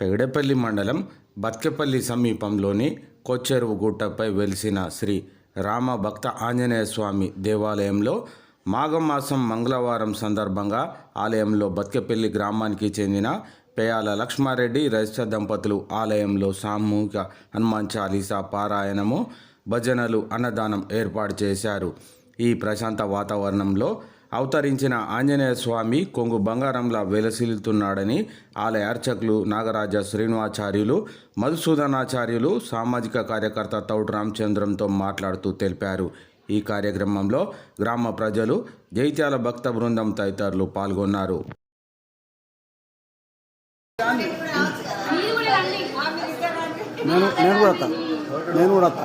పెగడపల్లి మండలం బత్కెపల్లి సమీపంలోని కొచ్చెరువు గుట్టపై వెలిసిన శ్రీ రామ భక్త ఆంజనేయ స్వామి దేవాలయంలో మాఘమాసం మంగళవారం సందర్భంగా ఆలయంలో బత్కెపల్లి గ్రామానికి చెందిన పేయాల లక్ష్మారెడ్డి రజిత దంపతులు ఆలయంలో సామూహిక హనుమాన్ చాలీసా పారాయణము భజనలు అన్నదానం ఏర్పాటు చేశారు. ఈ ప్రశాంత వాతావరణంలో అవతరించిన ఆంజనేయ స్వామి కొంగు బంగారంలా వెలసిల్లుతున్నాడని ఆలయ అర్చకులు నాగరాజ శ్రీనివాచార్యులు మధుసూదనాచార్యులు సామాజిక కార్యకర్త తౌడు రామచంద్రంతో మాట్లాడుతూ తెలిపారు. ఈ కార్యక్రమంలో గ్రామ ప్రజలు జైత్యాల భక్త బృందం తదితరులు పాల్గొన్నారు. నేను నేను కూడా వస్తా. నేను కూడా వస్తా.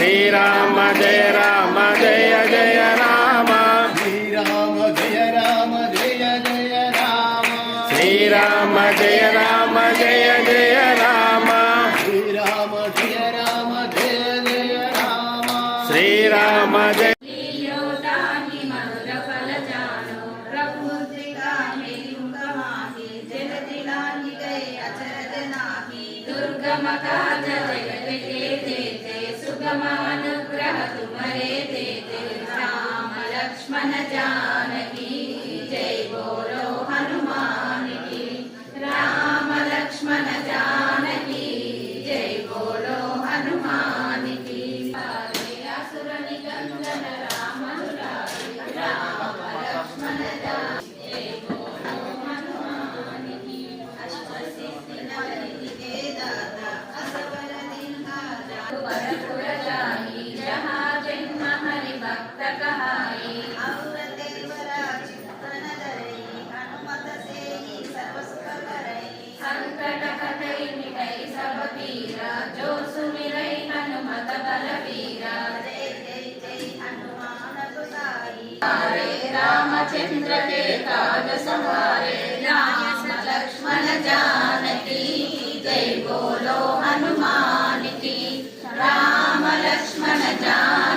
శ్రీరామ జయ రామ జయ జయ రామ. శ్రీరామ జయ రామ జయ జయ రామ. శ్రీరామ జయ రామ జయ జయ రామ. శ్రీరామ జయ రామ జయ జయ రామ. శ్రీరామ జయ దుర్గమ జయ Bhagavan రామచంద్ర కాజ సంహారే రామ లక్ష్మణ జానకి జై బోలో హనుమానికి రామ లక్ష్మణ జానకి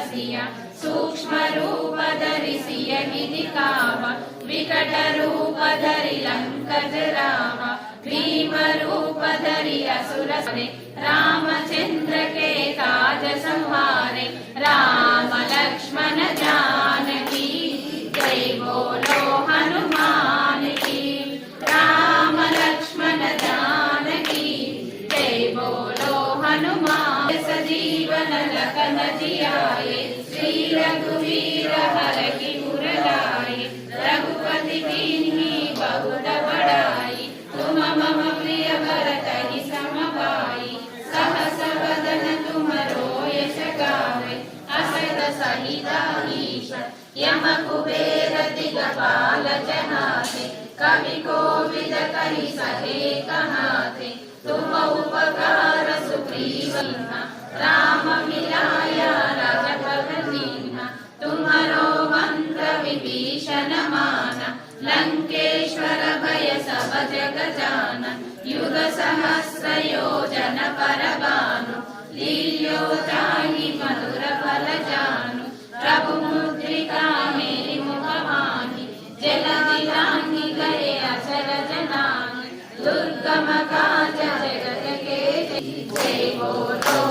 ధరిసియ సూక్ష్మ రూప ధరిసియ నిధి కావ వికట రూప ధరి లంకజ రామ భీమ రూప ధరి అసుర రామచంద్ర के काज संहारे राम लक्ष्मण कवि कोविद कहि सहे कहाते तुम उपकार सुग्रीव राम मिलाया दीन्हा तुम्हारो मंत्र विभीषण माना लंकेश्वर भय सब जग जान युग सहस्र योजन परबानु लील्यो ताहि उत्तम काज जगत के जय बोलो